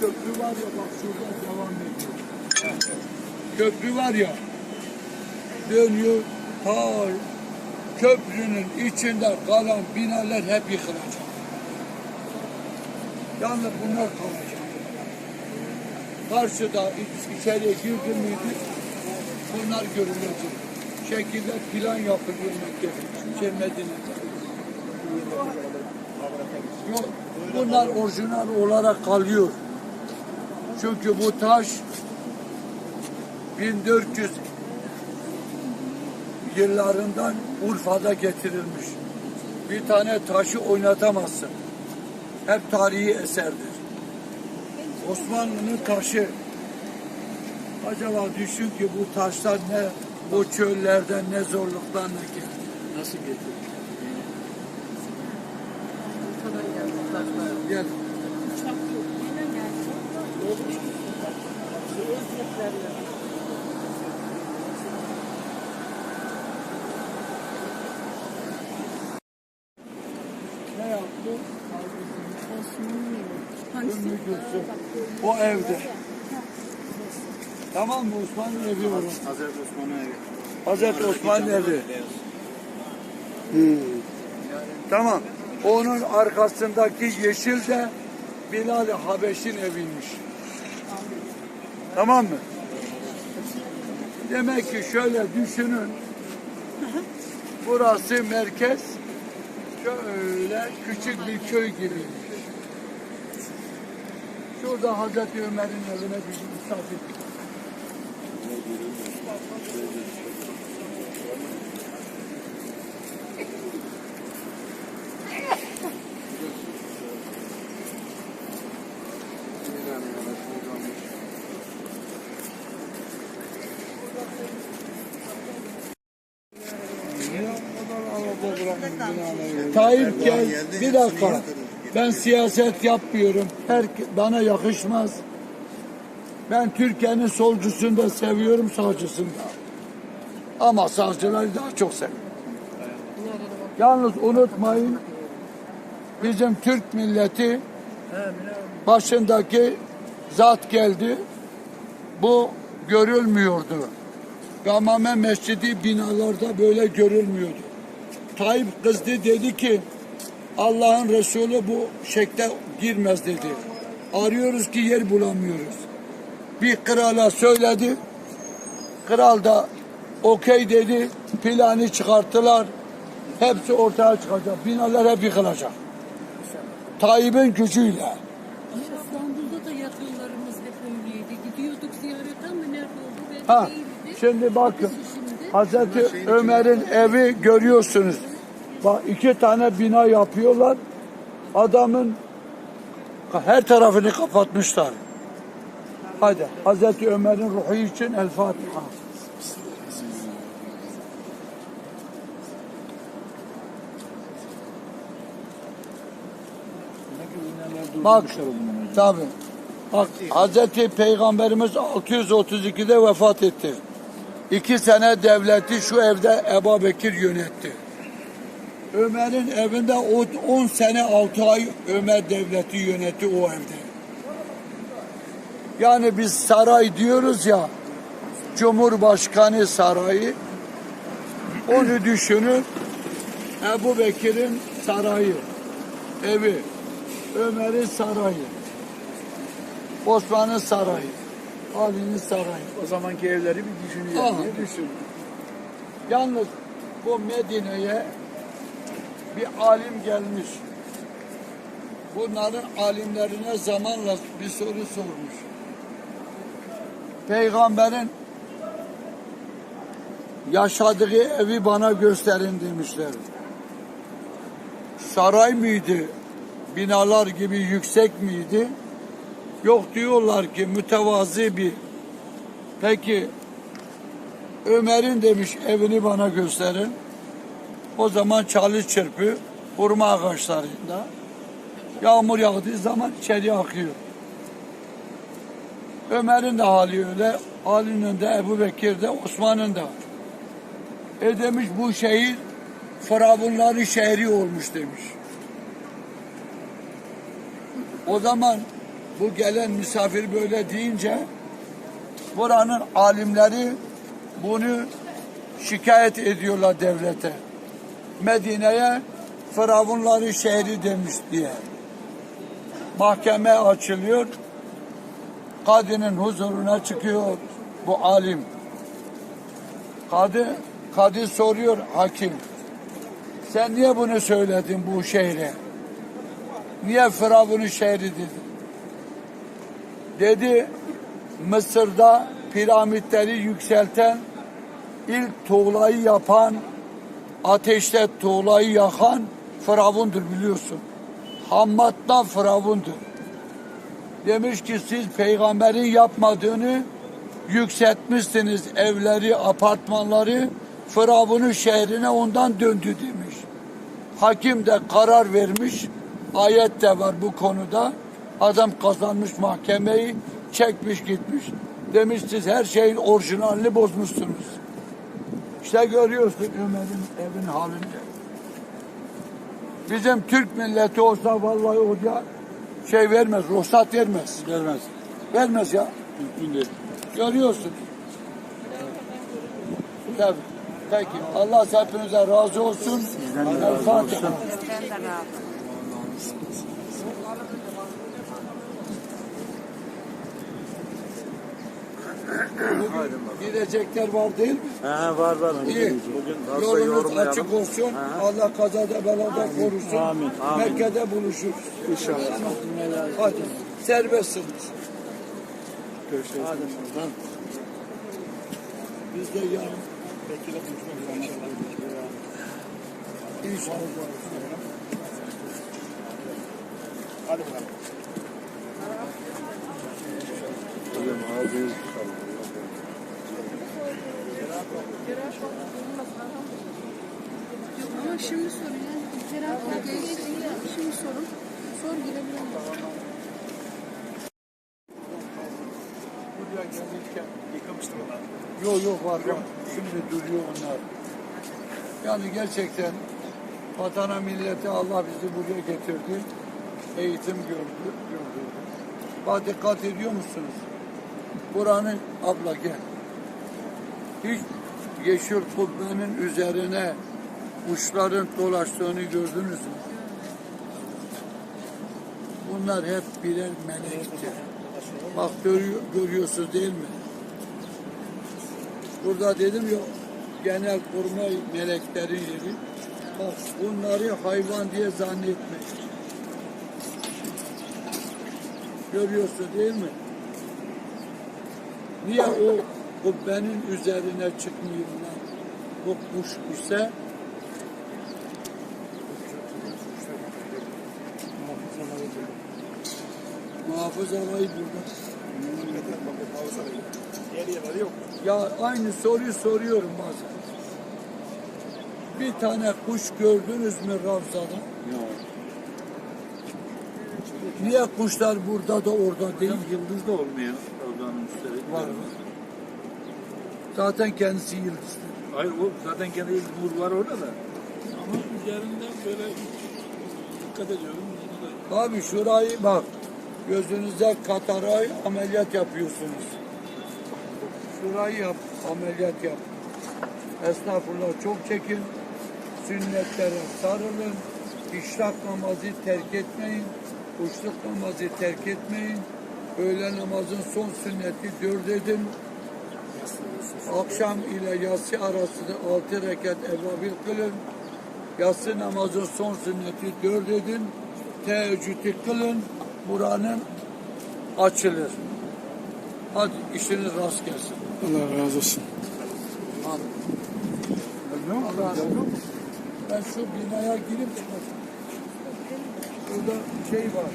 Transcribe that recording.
Köprü var ya bak şurada devam ediyor. Köprü var ya dönüyor ta köprünün içinde kalan binalar hep yıkılacak. Yalnız bunlar kalacak. Karşıda iç- içeriye girdi miydi bunlar görülecek. Şekilde plan yapılıyor Mekke'de. Şey Medine'de. Yok, bunlar orijinal olarak kalıyor. Çünkü bu taş 1400 yıllarından Urfa'da getirilmiş. Bir tane taşı oynatamazsın. Hep tarihi eserdir. Osmanlı'nın taşı. Acaba düşün ki bu taşlar ne o çöllerden ne zorluklarla geldi. Nasıl getirdin? Gel. Ne yaptı? Ümmü Gülsüm. O evde. Tamam mı? Osmanlı evi orası. Hazreti Osman'ın evi. Hazreti Osman evi. Hmm. Tamam. Onun arkasındaki yeşil de Bilal Habeş'in eviymiş. Tamam mı? Demek ki şöyle düşünün. Burası merkez. Şöyle küçük bir köy gibi. Şurada Hazreti Ömer'in evine bir misafir. Tayyip gel bir dakika. Ben siyaset yapmıyorum. Her bana yakışmaz. Ben Türkiye'nin solcusunu da seviyorum, sağcısını da. Ama sağcıları daha çok seviyorum. Yalnız unutmayın bizim Türk milleti başındaki zat geldi. Bu görülmüyordu. Gamame Mescidi binalarda böyle görülmüyordu. Tayyip kızdı dedi ki Allah'ın Resulü bu şekle girmez dedi. Arıyoruz ki yer bulamıyoruz. Bir krala söyledi. Kral da okey dedi. Planı çıkarttılar. Hepsi ortaya çıkacak. Binalar hep yıkılacak. Tayyip'in gücüyle. İstanbul'da da yakınlarımız hep öyleydi. Gidiyorduk ziyarete ama nerede oldu belli Ha, şimdi bakın. Hazreti Ömer'in evi görüyorsunuz. Bak iki tane bina yapıyorlar. Adamın her tarafını kapatmışlar. Hadi Hazreti Ömer'in ruhu için El Fatiha. Bak tabi. Bak Hazreti Peygamberimiz 632'de vefat etti. İki sene devleti şu evde Ebu Bekir yönetti. Ömer'in evinde o 10 sene 6 ay Ömer devleti yönetti o evde. Yani biz saray diyoruz ya Cumhurbaşkanı sarayı onu düşünün Ebu Bekir'in sarayı evi Ömer'in sarayı Osman'ın sarayı Ali'nin sarayı O zamanki evleri bir düşünüyor. Aha, düşün. Yalnız bu Medine'ye bir alim gelmiş. Bunların alimlerine zamanla bir soru sormuş. Peygamberin yaşadığı evi bana gösterin demişler. Saray mıydı? Binalar gibi yüksek miydi? Yok diyorlar ki mütevazi bir Peki Ömer'in demiş evini bana gösterin. O zaman çalı çırpı hurma ağaçlarında yağmur yağdığı zaman içeri akıyor. Ömer'in de hali öyle. Ali'nin de Ebu Bekir'de Osman'ın da. E demiş bu şehir Firavunların şehri olmuş demiş. O zaman bu gelen misafir böyle deyince buranın alimleri bunu şikayet ediyorlar devlete. Medine'ye Firavunların şehri demiş diye. Mahkeme açılıyor. Kadının huzuruna çıkıyor bu alim. Kadı, kadı soruyor hakim. Sen niye bunu söyledin bu şehre? Niye Firavun'un şehri dedin? Dedi Mısır'da piramitleri yükselten ilk tuğlayı yapan ateşte tuğlayı yakan Firavundur biliyorsun. Hammat'ta Firavundur. Demiş ki siz peygamberin yapmadığını yükseltmişsiniz evleri, apartmanları Firavun'un şehrine ondan döndü demiş. Hakim de karar vermiş. Ayet de var bu konuda. Adam kazanmış mahkemeyi, çekmiş gitmiş. Demiş siz her şeyin orijinalini bozmuşsunuz. İşte görüyorsun Ömer'in evin halini. Bizim Türk milleti olsa vallahi oraya şey vermez, ruhsat vermez. Gelmez. Vermez ya. Mümkün değil. Görüyorsun. Tabii. Peki. Allah hepinize razı olsun. Sizden de razı Fatiha. olsun. Gidecekler var değil mi? He var var. İyi. Bugün fazla Yolunuz yorumlayalım. açık olsun. Allah kazada belada korusun. Amin, amin. Mekke'de buluşuruz. İnşallah. Hadi. Serbestsiniz. Görüşürüz. Biz de yarın inşallah. Hadi bakalım. Ama şimdi sorun yani. Terapi Şimdi sorun. Sor girebilir miyim? Buraya gelirken yıkamıştım onlar. Yok yok var var. Şimdi duruyor onlar. Yani gerçekten vatana millete Allah bizi buraya getirdi. Eğitim gördü. gördü. Bak dikkat ediyor musunuz? Buranın abla gel. Hiç yeşil kubbenin üzerine kuşların dolaştığını gördünüz mü? Bunlar hep birer melektir. Bak görüyor, görüyorsunuz değil mi? Burada dedim ya genel koruma meleklerin yeri. Bak bunları hayvan diye zannetmeyin. Görüyorsun değil mi? Niye o kubbenin üzerine çıkmıyorlar? O kuş ise muhafız havayı burada. Ya aynı soruyu soruyorum bazen. Bir tane kuş gördünüz mü Ravza'da? Niye kuşlar burada da orada değil? Yıldız da olmuyor. Oradan üstelik. Var mı? Zaten kendisi yıldız. Hayır o zaten kendi nur var orada da. Ama üzerinde böyle dikkat ediyorum. Abi şurayı bak. Gözünüze kataray ameliyat yapıyorsunuz. Şurayı yap, ameliyat yap. Estağfurullah çok çekin. Sünnetlere sarılın. İşrak namazı terk etmeyin. Kuşluk namazı terk etmeyin. Öğle namazın son sünneti dört edin. Akşam ile yatsı arasında altı rekat evvabil kılın. Yatsı namazın son sünneti dört edin. Teheccüdü kılın. Buranın açılır. Hadi işiniz rast gelsin. Allah razı olsun. Hadi. Allah razı olsun. Ben şu binaya girip çıkacağım. Burada şey var.